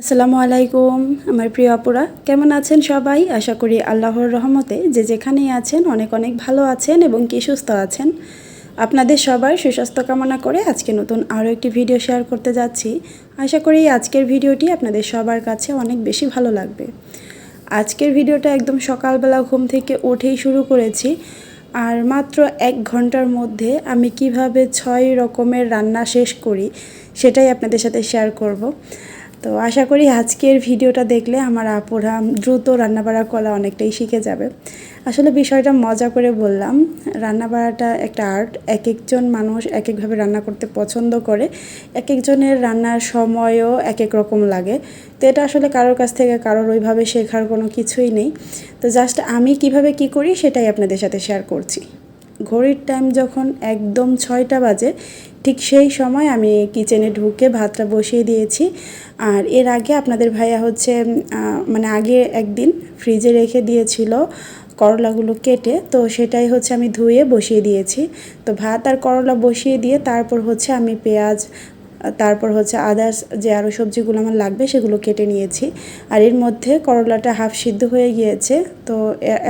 আসসালামু আলাইকুম, আমার প্রিয় আপুরা। কেমন আছেন সবাই? আশা করি আল্লাহর রহমতে যে যেখানেই আছেন, অনেক অনেক ভালো আছেন এবং কি সুস্থ আছেন। আপনাদের সবার সুস্বাস্থ্য কামনা করে আজকে নতুন আরও একটি ভিডিও শেয়ার করতে যাচ্ছি। আশা করি আজকের ভিডিওটি আপনাদের সবার কাছে অনেক বেশি ভালো লাগবে। আজকের ভিডিওটা একদম সকালবেলা ঘুম থেকে উঠেই শুরু করেছি। আর মাত্র এক ঘণ্টার মধ্যে আমি কীভাবে ছয় রকমের রান্না শেষ করি, সেটাই আপনাদের সাথে শেয়ার করব। তো আশা করি আজকের ভিডিওটা দেখলে আমার আপুরা দ্রুত রান্নাবাড়া করা অনেকটাই শিখে যাবে। আসলে বিষয়টা মজা করে বললাম, রান্নাবাড়াটা একটা আর্ট। এক একজন মানুষ এক একভাবে রান্না করতে পছন্দ করে। এক একজনের রান্নার সময়ও এক এক রকম লাগে। তো এটা আসলে কারোর কাছ থেকে কারোর ওইভাবে শেখার কোনো কিছুই নেই। তো জাস্ট আমি কীভাবে কি করি সেটাই আপনাদের সাথে শেয়ার করছি। ঘড়ির টাইম যখন একদম ছয়টা বাজে ঠিক সেই সময় আমি কিচেনে ঢুকে ভাতটা বসিয়ে দিয়েছি। আর এর আগে আপনাদের ভাইয়া হচ্ছে মানে আগে একদিন ফ্রিজে রেখে দিয়েছিল করলাগুলো কেটে, তো সেটাই হচ্ছে আমি ধুয়ে বসিয়ে দিয়েছি। তো ভাত আর করলা বসিয়ে দিয়ে তারপর হচ্ছে আমি পেঁয়াজ, তারপর হচ্ছে আদার্স যে আরও সবজিগুলো আমার লাগবে সেগুলো কেটে নিয়েছি। আর এর মধ্যে করলাটা হাফ সিদ্ধ হয়ে গিয়েছে, তো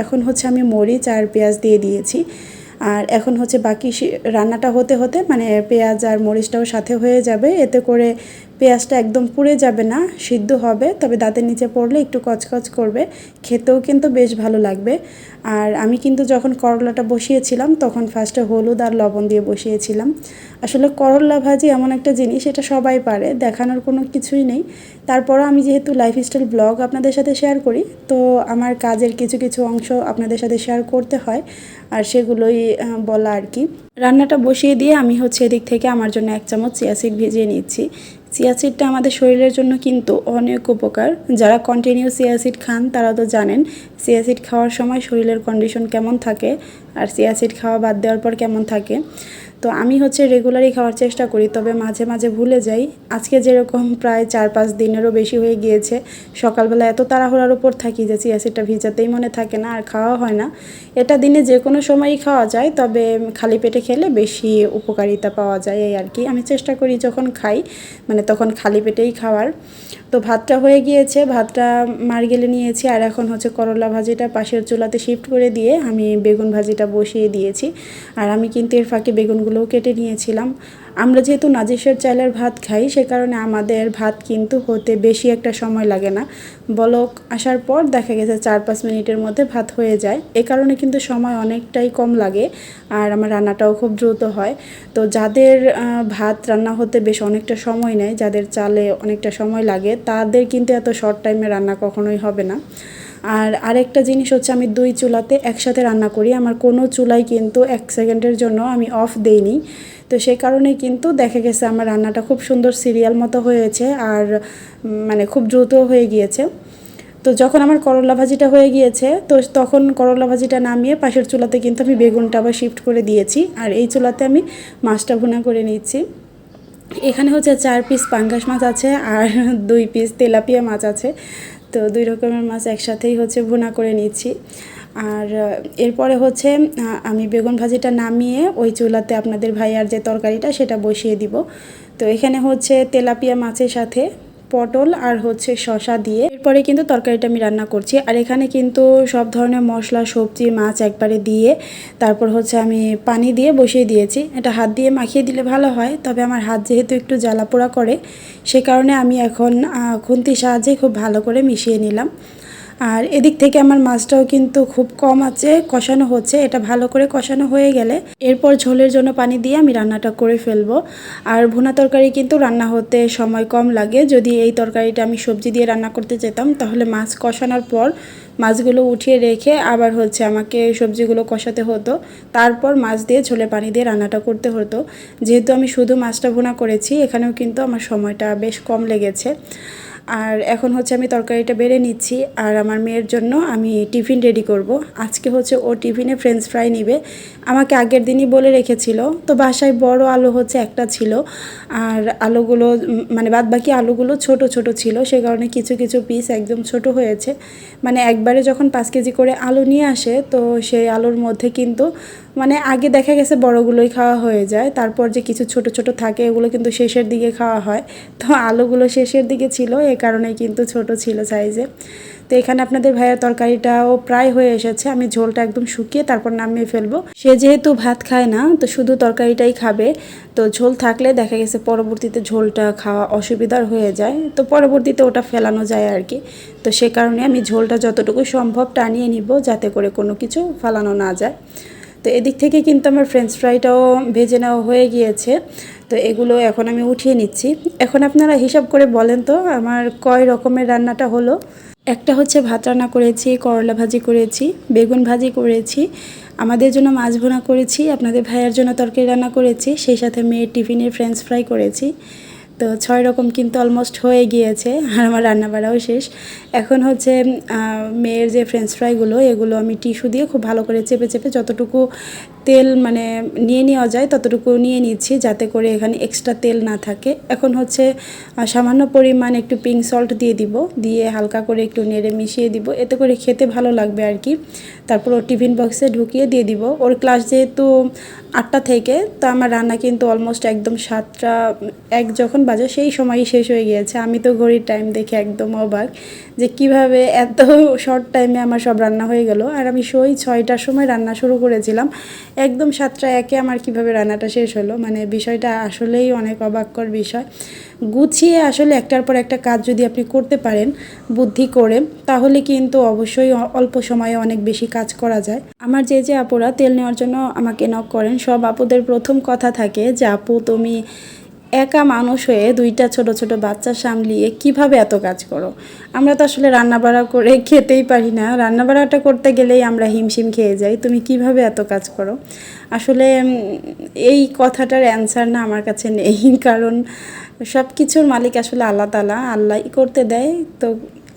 এখন হচ্ছে আমি মরিচ আর পেঁয়াজ দিয়ে দিয়েছি। আর এখন হচ্ছে বাকি রান্নাটা হতে হতে মানে পেঁয়াজ আর মরিচটাও সাথে হয়ে যাবে। এতে করে পেঁয়াজটা একদম পুড়ে যাবে না, সিদ্ধ হবে, তবে দাঁতের নিচে পড়লে একটু কচকচ করবে, খেতেও কিন্তু বেশ ভালো লাগবে। আর আমি কিন্তু যখন করলাটা বসিয়েছিলাম, তখন ফার্স্টে হলুদ আর লবণ দিয়ে বসিয়েছিলাম। আসলে করলা ভাজি এমন একটা জিনিস, এটা সবাই পারে, দেখানোর কোনো কিছুই নেই। তারপরও আমি যেহেতু লাইফস্টাইল ব্লগ আপনাদের সাথে শেয়ার করি, তো আমার কাজের কিছু কিছু অংশ আপনাদের সাথে শেয়ার করতে হয়, আর সেগুলোই বলা আর কি। রান্নাটা বসিয়ে দিয়ে আমি হচ্ছে এদিক থেকে আমার জন্য এক চামচ চিয়া সিড ভিজিয়ে নিচ্ছি। চিয়া সিডটা আমাদের শরীরের জন্য কিন্তু অনেক উপকার। যারা কন্টিনিউ সিয়াসিড খান, তারা তো জানেন সিয়াসিড খাওয়ার সময় শরীরের কন্ডিশন কেমন থাকে, আর সিয়াসিড খাওয়া বাদ দেওয়ার পর কেমন থাকে। তো আমি হচ্ছে রেগুলারই খাওয়ার চেষ্টা করি, তবে মাঝে মাঝে ভুলে যাই। আজকে যেরকম প্রায় চার পাঁচ দিনেরও বেশি হয়ে গিয়েছে, সকালবেলা এত তাড়াহুড়ার উপর থাকি যে চিয়া সিডটা ভিজাতেই মনে থাকে না, আর খাওয়া হয় না। এটা দিনে যে কোনো সময়ই খাওয়া যায়, তবে খালি পেটে খেলে বেশি উপকারিতা পাওয়া যায় এই আর কি। আমি চেষ্টা করি যখন খাই মানে তখন খালি পেটেই খাওয়ার। তো ভাতটা হয়ে গিয়েছে, ভাতটা মার গেলে নিয়েছি, আর এখন হচ্ছে করলা ভাজিটা পাশের চুলাতে শিফট করে দিয়ে আমি বেগুন ভাজিটা বসিয়ে দিয়েছি। আর আমি কিন্তু এর ফাঁকে বেগুনগুলোও কেটে নিয়েছিলাম। আমরা যেহেতু নাজিসের চাইলের ভাত খাই, সে কারণে আমাদের ভাত কিন্তু হতে বেশি একটা সময় লাগে না। বলক আসার পর দেখা গেছে চার পাঁচ মিনিটের মধ্যে ভাত হয়ে যায়। এ কারণে কিন্তু সময় অনেকটাই কম লাগে আর আমার রান্নাটাও খুব দ্রুত হয়। তো যাদের ভাত রান্না হতে বেশ অনেকটা সময় নেয়, যাদের চালে অনেকটা সময় লাগে, তাদের কিন্তু এত শর্ট টাইমে রান্না কখনোই হবে না। আর আরেকটা জিনিস হচ্ছে আমি দুই চুলাতে একসাথে রান্না করি। আমার কোনো চুলাই কিন্তু এক সেকেন্ডের জন্য আমি অফ দেইনি। তো সেই কারণে কিন্তু দেখা গেছে আমার রান্নাটা খুব সুন্দর সিরিয়াল মতো হয়েছে আর মানে খুব দ্রুত হয়ে গিয়েছে। তো যখন আমার করলা ভাজিটা হয়ে গিয়েছে, তো তখন করলা ভাজিটা নামিয়ে পাশের চুলাতে কিন্তু আমি বেগুনটা আবার শিফট করে দিয়েছি। আর এই চুলাতে আমি মাছটা ভুনা করে নিচ্ছি। এখানে হচ্ছে চার পিস পাঙ্গাস মাছ আছে আর দুই পিস তেলাপিয়া মাছ আছে। তো দুই রকমের মাছ একসাথেই হচ্ছে ভুনা করে নিচ্ছি। আর এরপরে হচ্ছে আমি বেগুন ভাজিটা নামিয়ে ওই চুলাতে আপনাদের ভাইয়ার যে তরকারিটা সেটা বসিয়ে দিব। তো এখানে হচ্ছে তেলাপিয়া মাছের সাথে পটল আর হচ্ছে শশা দিয়ে। এরপরে কিন্তু তরকারিটা আমি রান্না করছি। আর এখানে কিন্তু সব ধরনের মশলা, সবজি, মাছ একবারে দিয়ে তারপর হচ্ছে আমি পানি দিয়ে বসিয়ে দিয়েছি। এটা হাত দিয়ে মাখিয়ে দিলে ভালো হয়, তবে আমার হাত যেহেতু একটু জ্বালা পোড়া করে, সে কারণে আমি এখন খুন্তির সাহায্যে খুব ভালো করে মিশিয়ে নিলাম। আর এদিক থেকে আমার মাছটাও কিন্তু খুব কম আছে, কষানো হচ্ছে, এটা ভালো করে কষানো হয়ে গেলে এরপর ঝোলের জন্য পানি দিয়ে আমি রান্নাটা করে ফেলব। আর ভুনা তরকারি কিন্তু রান্না হতে সময় কম লাগে, যদি এই তরকারিটা আমি সবজি দিয়ে রান্না করতে যেতাম, তাহলে মাছ কষানোর পর মাছগুলো উঠিয়ে রেখে আবার হচ্ছে আমাকে সবজিগুলো কষাতে হতো। তারপর মাছ দিয়ে ঝোলে পানি দিয়ে রান্নাটা করতে হতো। যেহেতু আমি শুধু মাছটা ভুনা করেছি, এখানেও কিন্তু আমার সময়টা বেশ কম লেগেছে। আর এখন হচ্ছে আমি তরকারিটা বেড়ে নিচ্ছি, আর আমার মেয়ের জন্য আমি টিফিন রেডি করব। আজকে হচ্ছে ও টিফিনে ফ্রেঞ্চ ফ্রাই নিবে। আমাকে আগের দিনই বলে রেখেছিল, তো বাসায় বড় আলু হচ্ছে একটা ছিল, আর আলুগুলো মানে বাদ বাকি আলুগুলো ছোট ছোট ছিল, সে কারণে কিছু কিছু পিস একদম ছোট হয়েছে। মানে একবারে যখন পাঁচ কেজি করে আলু নিয়ে আসে, তো সেই আলুর মধ্যে কিন্তু মানে আগে দেখা গেছে বড়গুলোই খাওয়া হয়ে যায়, তারপর যে কিছু ছোট ছোট থাকে এগুলো কিন্তু শেষের দিকে খাওয়া হয়। তো আলুগুলো শেষের দিকে ছিল, এ কারণে কিন্তু ছোট ছিল সাইজে তো এখানে আপনাদের ভাইয়ের তরকারিটাও প্রায় হয়ে এসেছে, আমি ঝোলটা একদম শুকিয়ে তারপর নামিয়ে ফেলব। সে যেহেতু ভাত খায় না, তো শুধু তরকারিটাই খাবে। তো ঝোল থাকলে দেখা গেছে পরবর্তীতে ঝোলটা খাওয়া অসুবিধার হয়ে যায়, তো পরবর্তীতে ওটা ফেলানো যায় আর কি। তো সে কারণে আমি ঝোলটা যতটুকু সম্ভব টানিয়ে নিব, যাতে করে কোনো কিছু ফেলানো না যায়। তো এদিক থেকে কিন্তু আমার ফ্রেঞ্চ ফ্রাইটাও ভেজে নেওয়া হয়ে গিয়েছে। তো এগুলো এখন আমি উঠিয়ে নিচ্ছি। এখন আপনারা হিসাব করে বলেন তো, আমার কয় রকমের রান্নাটা হলো? একটা হচ্ছে ভাত রান্না করেছি, করলা ভাজি করেছি, বেগুন ভাজি করেছি, আমাদের জন্য মাছ ভুনা করেছি, আপনাদের ভাইয়ের জন্য তরকারি রান্না করেছি, সেই সাথে মেয়ের টিফিনের ফ্রেঞ্চ ফ্রাই করেছি। তো ছয় রকম কিন্তু অলমোস্ট হয়ে গিয়েছে, আর আমার রান্নাবাড়াও শেষ। এখন হচ্ছে মেয়ের যে ফ্রেঞ্চ ফ্রাইগুলো এগুলো আমি টিস্যু দিয়ে খুব ভালো করে চেপে চেপে যতটুকু তেল মানে নিয়ে নেওয়া যায়, ততটুকু নিয়ে নিচ্ছি যাতে করে এখানে এক্সট্রা তেল না থাকে। এখন হচ্ছে সামান্য পরিমাণ একটু পিঙ্ক সল্ট দিয়ে দিব, দিয়ে হালকা করে একটু নেড়ে মিশিয়ে দিব। এতে করে খেতে ভালো লাগবে আর কি। তারপর ওর টিফিন বক্সে ঢুকিয়ে দিয়ে দিব। ওর ক্লাস যেহেতু আটটা থেকে, তো আমার রান্না কিন্তু অলমোস্ট একদম সাতটা, এক যখন বাজে সেই সময়ই শেষ হয়ে গিয়েছে। আমি তো ঘড়ির টাইম দেখে একদম অবাক যে কীভাবে এত শর্ট টাইমে আমার সব রান্না হয়ে গেল। আর আমি সই ছয়টার সময় রান্না শুরু করেছিলাম। একদম সাতটা একে আমার কীভাবে রান্নাটা শেষ হলো মানে বিষয়টা আসলেই অনেক অবাক্যর বিষয়। গুছিয়ে আসলে একটার পর একটা কাজ যদি আপনি করতে পারেন বুদ্ধি করে, তাহলে কিন্তু অবশ্যই অল্প সময়ে অনেক বেশি কাজ করা যায়। আমার যে যে আপুরা তেল নেওয়ার জন্য আমাকে নক করেন, সব আপুদের প্রথম কথা থাকে যে, আপু, তুমি একা মানুষ হয়ে দুইটা ছোট ছোট বাচ্চা সামলিয়ে কীভাবে এত কাজ করো? আমরা তো আসলে রান্নাবাড়া করে খেতেই পারি না। রান্নাবাড়াটা করতে গেলেই আমরা হিমশিম খেয়ে যাই। তুমি কীভাবে এত কাজ করো? আসলে এই কথাটার অ্যান্সার না আমার কাছে নেই। কারণ সব কিছুর মালিক আসলে আল্লাহ তালা আল্লাহই করতে দেয়। তো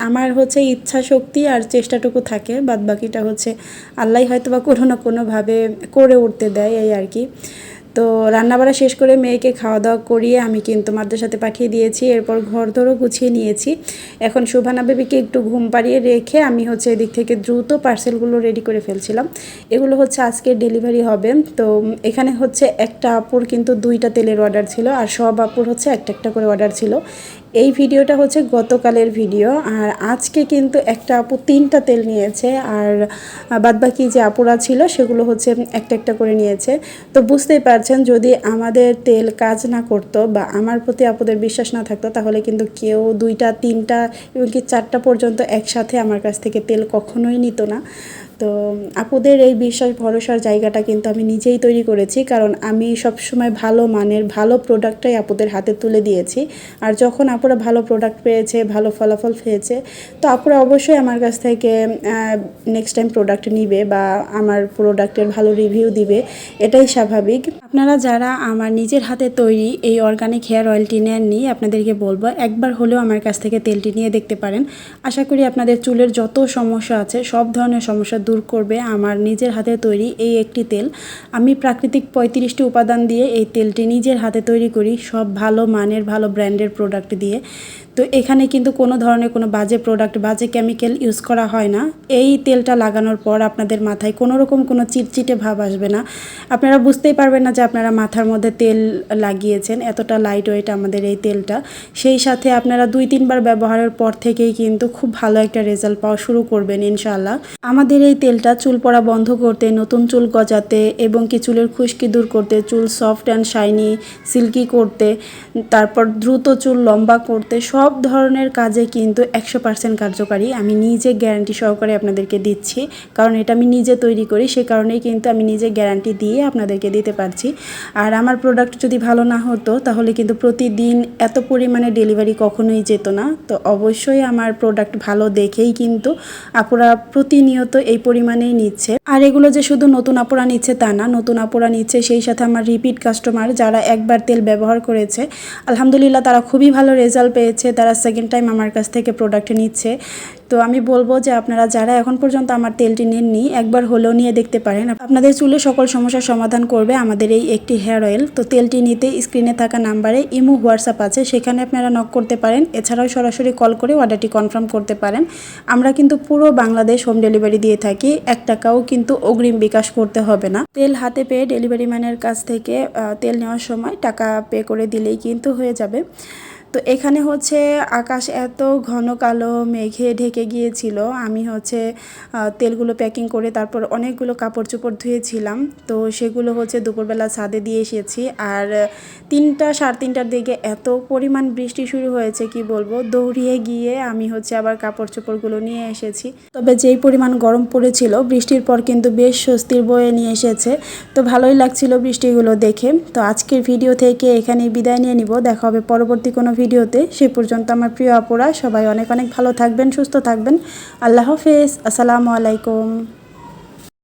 আমার হচ্ছে ইচ্ছা শক্তি আর চেষ্টাটুকু থাকে। বাদ বাকিটা হচ্ছে আল্লাহ হয়তো বা কোনো না কোনোভাবে করে উঠতে দেয় এই আর কি। তো রান্নাবাড়া শেষ করে মেয়েকে খাওয়া দাওয়া করিয়ে আমি কিন্তু মাদ্রাসাতে পাঠিয়ে দিয়েছি। এরপর ঘর ধরো গুছিয়ে নিয়েছি। এখন শোভানা বেবিকে একটু ঘুম পাড়িয়ে রেখে আমি হচ্ছে এদিক থেকে দ্রুত পার্সেলগুলো রেডি করে ফেলছিলাম। এগুলো হচ্ছে আজকে ডেলিভারি হবে। তো এখানে হচ্ছে একটা আপুর কিন্তু দুইটা তেলের অর্ডার ছিল আর সব আপুর হচ্ছে একটা একটা করে অর্ডার ছিল। এই ভিডিওটা হচ্ছে গতকালের ভিডিও, আর আজকে কিন্তু একটা আপু তিনটা তেল নিয়েছে, আর বাদবাকি যে আপুরা ছিল সেগুলো হচ্ছে একটা একটা করে নিয়েছে। তো বুঝতেই পারছেন, যদি আমাদের তেল কাজ না করতো বা আমার প্রতি আপুদের বিশ্বাস না থাকতো, তাহলে কিন্তু কেউ দুইটা, তিনটা এমনকি চারটা পর্যন্ত একসাথে আমার কাছ থেকে তেল কখনোই নিত না। তো আপুদের এই বিশ্বাস ভরসার জায়গাটা কিন্তু আমি নিজেই তৈরি করেছি, কারণ আমি সবসময় ভালো মানের, ভালো প্রোডাক্টটাই আপুদের হাতে তুলে দিয়েছি। আর যখন আপুরা ভালো প্রোডাক্ট পেয়েছে, ভালো ফলাফল পেয়েছে, তো আপুরা অবশ্যই আমার কাছ থেকে নেক্সট টাইম প্রোডাক্ট নিবে বা আমার প্রোডাক্টের ভালো রিভিউ দিবে, এটাই স্বাভাবিক। আপনারা যারা আমার নিজের হাতে তৈরি এই অর্গানিক হেয়ার অয়েলটি নেননি, আপনাদেরকে বলব, একবার হলেও আমার কাছ থেকে তেলটি নিয়ে দেখতে পারেন। আশা করি আপনাদের চুলের যত সমস্যা আছে, সব ধরনের সমস্যা দূর করবে আমার নিজের হাতে তৈরি এই একটি তেল। আমি প্রাকৃতিক পঁয়ত্রিশটি উপাদান দিয়ে এই তেলটি নিজের হাতে তৈরি করি। সব ভালো মানের, ভালো ব্র্যান্ডের প্রোডাক্ট দিয়ে। তো এখানে কিন্তু কোনো ধরনের কোনো বাজে প্রোডাক্ট বাজে কেমিক্যাল ইউজ করা হয় না। এই তেলটা লাগানোর পর আপনাদের মাথায় কোনো রকম কোনো চিটচিটে ভাব আসবে না। আপনারা বুঝতেই পারবেন না যে আপনারা মাথার মধ্যে তেল লাগিয়েছেন, এতটা লাইট ওয়েট আমাদের এই তেলটা। সেই সাথে আপনারা দুই, তিনবার ব্যবহারের পর থেকেই কিন্তু খুব ভালো একটা রেজাল্ট পাওয়া শুরু করবেন ইনশাআল্লাহ। আমাদের এই তেলটা চুল পড়া বন্ধ করতে, নতুন চুল গজাতে এবং কি চুলের খুশকি দূর করতে, চুল সফট অ্যান্ড শাইনি সিল্কি করতে, তারপর দ্রুত চুল লম্বা করতে সব ধরনের কাজে কিন্তু একশো পার্সেন্ট কার্যকারী। আমি নিজে গ্যারান্টি সহকারে আপনাদেরকে দিচ্ছি। কারণ এটা আমি নিজে তৈরি করি, সে কারণেই কিন্তু আমি নিজে গ্যারান্টি দিয়ে আপনাদেরকে দিতে পারছি। আর আমার প্রোডাক্ট যদি ভালো না হতো, তাহলে কিন্তু প্রতিদিন এত পরিমাণে ডেলিভারি কখনোই যেত না। তো অবশ্যই আমার প্রোডাক্ট ভালো দেখেই কিন্তু আপুরা প্রতিনিয়ত এই পরিমাণেই নিচ্ছে। আর এগুলো যে শুধু নতুন আপুরা নিচ্ছে তা না, নতুন আপুরা নিচ্ছে সেই সাথে আমার রিপিট কাস্টমার যারা একবার তেল ব্যবহার করেছে, আলহামদুলিল্লাহ তারা খুবই ভালো রেজাল্ট পেয়েছে। তারা সেকেন্ড টাইম আমার কাছ থেকে প্রোডাক্ট নিচ্ছে। তো আমি বলব যে আপনারা যারা এখন পর্যন্ত আমার তেলটি নেননি, একবার হলেও নিয়ে দেখতে পারেন। আপনাদের চুলে সকল সমস্যার সমাধান করবে আমাদের এই একটি হেয়ার অয়েল তো তেলটি নিতে স্ক্রিনে থাকা নাম্বারে ইমো, হোয়াটসঅ্যাপ আছে, সেখানে আপনারা নক করতে পারেন। এছাড়াও সরাসরি কল করে অর্ডারটি কনফার্ম করতে পারেন। আমরা কিন্তু পুরো বাংলাদেশ হোম ডেলিভারি দিয়ে থাকি, এক টাকাও কিন্তু অগ্রিম বিকাশ করতে হবে না। তেল হাতে পেয়ে ডেলিভারি ম্যানের কাছ থেকে তেল নেওয়ার সময় টাকা পে করে দিলেই কিন্তু হয়ে যাবে। তো এখানে হচ্ছে আকাশ এত ঘন কালো, মেঘে ঢেকে গিয়েছিল। আমি হচ্ছে তেলগুলো প্যাকিং করে তারপর অনেকগুলো কাপড় চোপড় ধুয়েছিলাম। তো সেগুলো হচ্ছে দুপুরবেলা ছাদে দিয়ে এসেছি। আর তিনটা, সাড়ে তিনটার দিকে এত পরিমাণ বৃষ্টি শুরু হয়েছে, কি বলব? দৌড়িয়ে গিয়ে আমি হচ্ছে আবার কাপড় চোপড়গুলো নিয়ে এসেছি। তবে যেই পরিমাণ গরম পড়েছিল, বৃষ্টির পর কিন্তু বেশ স্বস্তির বয়ে নিয়ে এসেছে। তো ভালোই লাগছিল বৃষ্টিগুলো দেখে। তো আজকের ভিডিও থেকে এখানে বিদায় নিয়ে নিব। দেখা হবে পরবর্তী কোনো ভিডিওতে, সে পর্যন্ত আমার প্রিয় আপুরা, সবাই অনেক অনেক ভালো থাকবেন, সুস্থ থাকবেন। আল্লাহ হাফেজ, আসসালামু আলাইকুম।